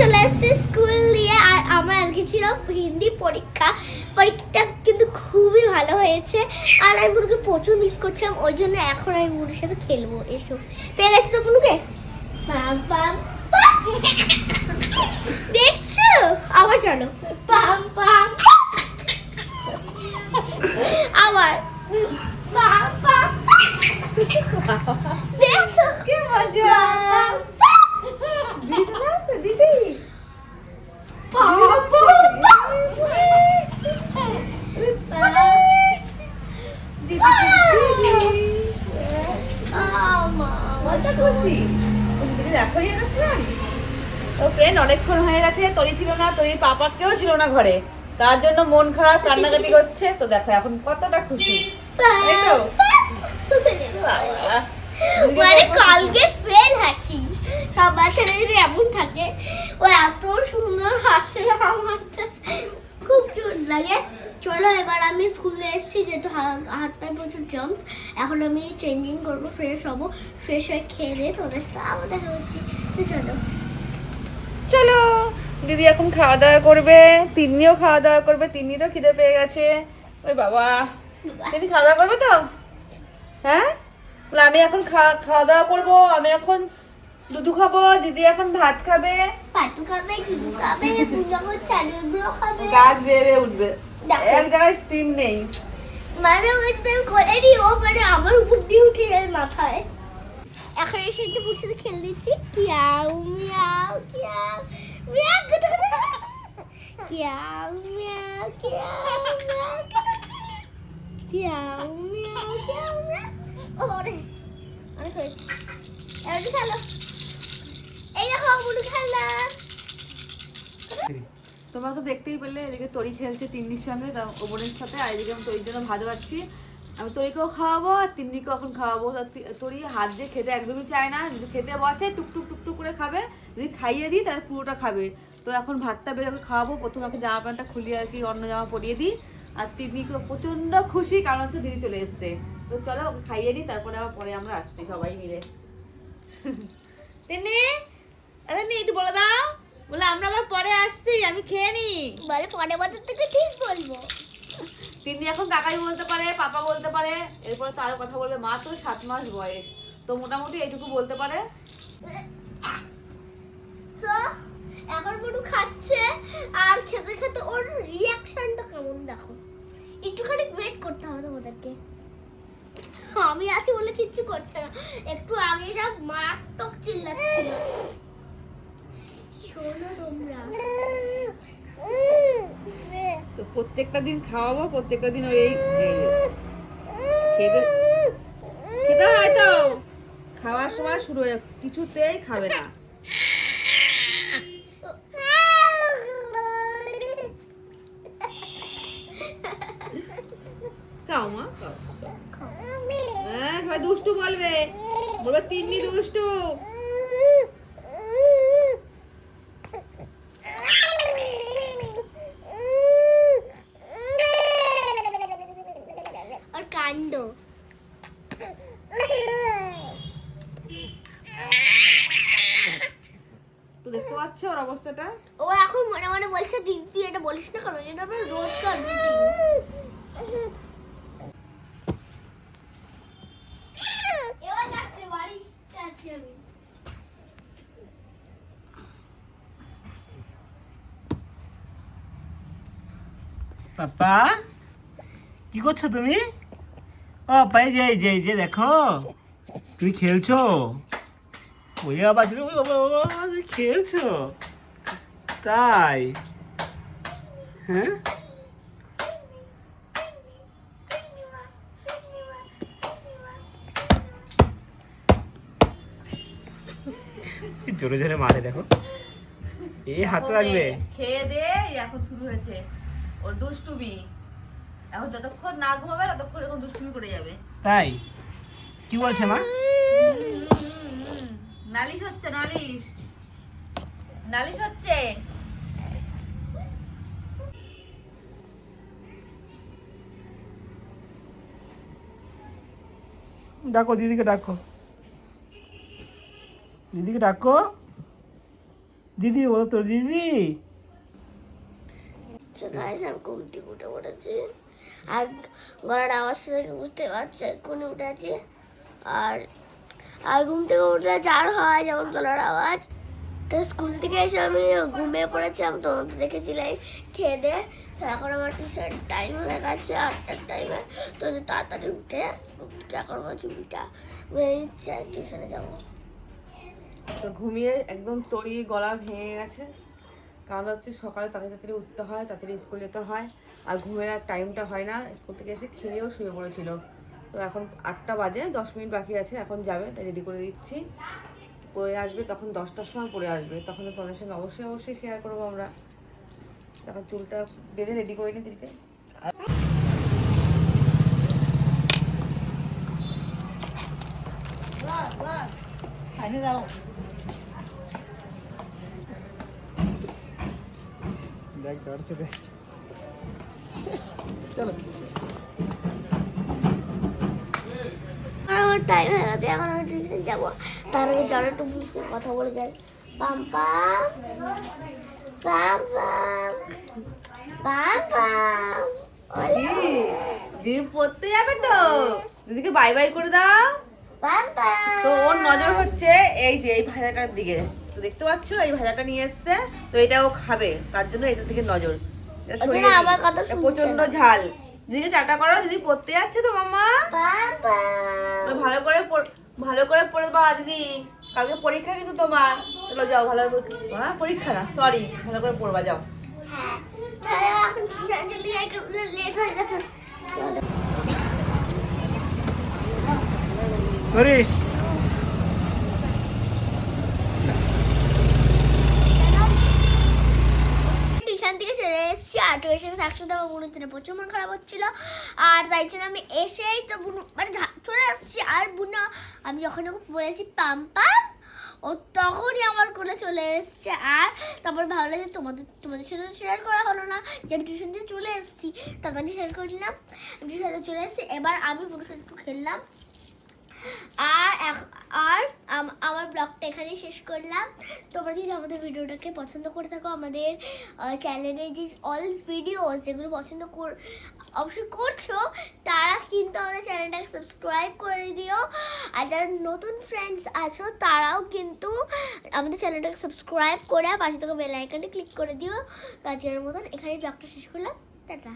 চলে এসেছি স্কুল দিয়ে আর আমার আজকে ছিল হিন্দি পরীক্ষা। পরীক্ষাটা কিন্তু খুবই ভালো হয়েছে। আর আমি বুনুকে প্রচুর মিস করছিলাম, ওই জন্য এখন আমি বুনুর সাথে খেলব। এসো। পেয়ে গেছি তো বুনুকে। দেখছ? আবার চলো। পাম পাম আবার। পাম পাম দেখো কি মজা পাম পাম দিদি আসছে দিদি দিদি দিদি কত খুশি? তো ফ্রেন্ড অনেকক্ষণ হয়ে গেছে, তরি ছিল না, তরির পাপাকেও ছিল না ঘরে। তার জন্য মন খারাপ, কান্নাকাটি করছে, তো দেখো এখন কতটা খুশি। মানে কালকে ফেল হাসি। সব বাচ্চারা যদি এমন থাকে। ও এত সুন্দর হাসে, আমার খুব কিউট লাগে। চলো এবার আমি স্কুলে এসেছি যেহেতু হাত পায়ে প্রচুর জাম্পস এখন আমি চেঞ্জিং করব ফ্রেশ হব ফ্রেশ হয়ে খেয়ে দিয়ে তোদের সাথে আবার দেখা হচ্ছে তো চলো। চলো দিদি এখন খাওয়া দাওয়া করবে তিন্নিও খাওয়া দাওয়া করবে তিন্নিরও খিদে পেয়ে গেছে। ওই বাবা তিনি খাওয়া দাওয়া করবে তো? হ্যাঁ? আমি এখন খাওয়া দাওয়া করব আমি এখন দুধু খাব দিদি এখন ভাত খাবে। পাটু খাবে খাবে। গাছ বেয়ে বেয়ে উঠবে। এক জায়গায় স্টিম নেই মানে ওই যে আমি করে দিই ও মানে আমার উপর দিয়ে উঠে যায় মাথায় এখন এসে একটু বুঝে সাথে খেলে দিচ্ছি কিয়াও মিয়াও কিয়াও মিয়াও। কিয়াও মিয়াও কিয়াও মিয়াও। কিয়াও মিয়াও কিয়াও মিয়াও ওরে অনেক হয়েছে এবার খেলো এই দেখো বুড়ি খেলা তোমরা তো দেখতেই পেলে, এদিকে তরি খেলছে তিন্নির সঙ্গে ওপরের সাথে, আর এদিকে আমি তরির জন্য ভাত পাচ্ছি আমি তরিকেও খাওয়াবো, আর তিন্নিকেও এখন খাওয়াবো। তরি হাত দিয়ে খেতে একদমই চায় না, যদি খেতে বসে, টুকটুক টুকটুক করে খাবে। যদি খাইয়ে দিই, তাহলে পুরোটা খাবে। তো এখন ভাতটা বের খাওয়াবো। প্রথমে ওকে জামা প্যান্টটা খুলিয়ে আর কি, অন্য জামা পরিয়ে দিই। আর তিন্নিকে প্রচণ্ড খুশি, কারণ হচ্ছে দিদি চলে এসছে। তো চলো ওকে খাইয়ে দিই, তারপরে আবার পরে আমরা আসছি সবাই মিলে। তিন্নি, আরে একটু বলে দাও। বলে আমরা আবার পরে আসছি আমি খেয়ে নি। বলে পরে বছর থেকে ঠিক বলব। তিনি এখন কাকাই বলতে পারে পাপা বলতে পারে এরপরে তো আরও কথা বলবে মা তো সাত মাস বয়স তো মোটামুটি এইটুকু বলতে পারে? সো এখন পুরো খাচ্ছে আর খেতে খেতে ওর রিয়াকশনটা কেমন দেখো? একটুখানি ওয়েট করতে হবে তোমাদেরকে। আমি আছি বলে কিচ্ছু করছে না। একটু আগে যা মারাত্মক চিল্লাচ্ছিল। শোনো তোমরা। তো প্রত্যেকটা দিন খাওয়াবো প্রত্যেকটা দিন ওই খেতে খেতে হয় তো? খাওয়ার সময় শুরু হয়ে কিছুতেই খাবে না। খাও মা খাও। হ্যাঁ দুষ্টু বলবে। বলবে তিন্নি দুষ্টু। তো দেখতে পাচ্ছ ওর অবস্থাটা? ও এখন মনে মনে বলছে দিদি তুই এটা বলিস না কেন? এটা আমরা রোজকার এবার যাচ্ছে বাড়ি যাচ্ছি আমি। পাপা কি করছ তুমি? ও পাই যে যে যে দেখো। তুমি খেলছো? ওই বাবা তুমি ওই বাবা বাবা, তুমি খেলছো? তাই? হ্যাঁ? জোরে জোরে মারে দেখো। এই হাত লাগবে। খেয়ে দে এখন শুরু হয়েছে। ওর দুষ্টুমি। এখন যতক্ষণ না ঘুমাবে ততক্ষণ এরকম দুষ্টুমি করে যাবে। তাই? কি বলছে মা? নালিশ হচ্ছে নালিশ। নালিশ হচ্ছে। ডাকো দিদিকে ডাকো। দিদিকে ডাকো। দিদি বলো তোর দিদি। গাইস আমি ঘুম থেকে উঠে পড়েছি। আর গলার আওয়াজ থেকে বুঝতে পারছ? এক্ষুনি উঠে আছি আর আর ঘুম থেকে উঠলে যার হয় যেমন গলার আওয়াজ। তো স্কুল থেকে এসে আমি ঘুমিয়ে পড়েছি, আমি তোমাদের দেখেছিলাম খেয়ে দে তো এখন আমার টিউশন টাইম হয়ে গেছে আটটার টাইমে তো তাড়াতাড়ি উঠে এখন আমার চুলটা বেরিয়ে টিউশনে যাব। তো ঘুমিয়ে একদম তড়ি গলা ভেঙে গেছে। কারণ হচ্ছে সকালে তাড়াতাড়ি তাড়াতাড়ি উঠতে হয়, তাড়াতাড়ি স্কুল যেতে হয়, আর ঘুমের আর টাইমটা হয় না। স্কুল থেকে এসে খেয়েও শুয়ে পড়েছিল। তো এখন আটটা বাজে, দশ মিনিট বাকি আছে, এখন যাবে, তাই রেডি করে দিচ্ছি। পরে আসবে তখন দশটার সময় পরে আসবে, তখন তোমাদের সঙ্গে অবশ্যই অবশ্যই শেয়ার করব আমরা। তখন চুলটা বেঁধে রেডি করে নিই দিদিকে। দেখ ধরছে দেখ চলো আর আমার টাইম হয়ে গেছে এখন আমি টিউশন যাব তার আগে জল একটু বুঝতে কথা বলে যাই পাম পাম পাম পাম পাম পাম দিদি পড়তে যাবে তো দিদিকে বাই বাই করে দাও পাম পাম তো ওর নজর হচ্ছে এই যে এই ভাজাটার দিকে তো দেখতে পাচ্ছ এই ভাজাটা নিয়ে এসছে। তো এটা ও খাবে তার জন্য এটার দিকে নজর। এটা। আমার কথা প্রচণ্ড ঝাল। দিদিকে চাটা করো দিদি পড়তে যাচ্ছে তো মামা? তো ভালো করে পড়- ভালো করে পড়ে বা দিদি। কালকে পরীক্ষা কিন্তু তোমার। চলো যাও ভালো করে হ্যাঁ পরীক্ষা না সরি ভালো করে পড়বা যাও। হ্যাঁ তাহলে এখন টিউশন চলে যাই লেট হয়ে গেছে চলো করিস টিউশন থেকে চলে এসেছি আর টিউশন থাকতে জন্য প্রচুর মন খারাপ হচ্ছিল। আর তাই জন্য আমি এসেই তো বুনু মানে চলে আসছি। আর বুনা, আমি যখন ওকে বলেছি, পাম ও তখনই আমার কোলে চলে এসছে। আর তারপর ভালো যে তোমাদের তোমাদের সাথে শেয়ার করা হলো না। যে আমি টিউশন দিয়ে চলে এসেছি তখন শেয়ার করলাম, আমি টিউশন চলে এসেছি। এবার আমি সাথে একটু খেললাম। আর আর আমার ব্লগটা এখানেই শেষ করলাম। তোমরা যদি আমাদের ভিডিওটাকে পছন্দ করে থাকো, আমাদের চ্যানেলে যে অল ভিডিও যেগুলো পছন্দ কর, অবশ্যই করছ, তারা কিন্তু আমাদের চ্যানেলটাকে সাবস্ক্রাইব করে দিও। আর যারা নতুন ফ্রেন্ডস আছো, তারাও কিন্তু আমাদের চ্যানেলটাকে সাবস্ক্রাইব করে পাশে থেকে বেল আইকনটা ক্লিক করে দিও। আজকের মতন এখানেই ব্লগটা শেষ করলাম। টাটা।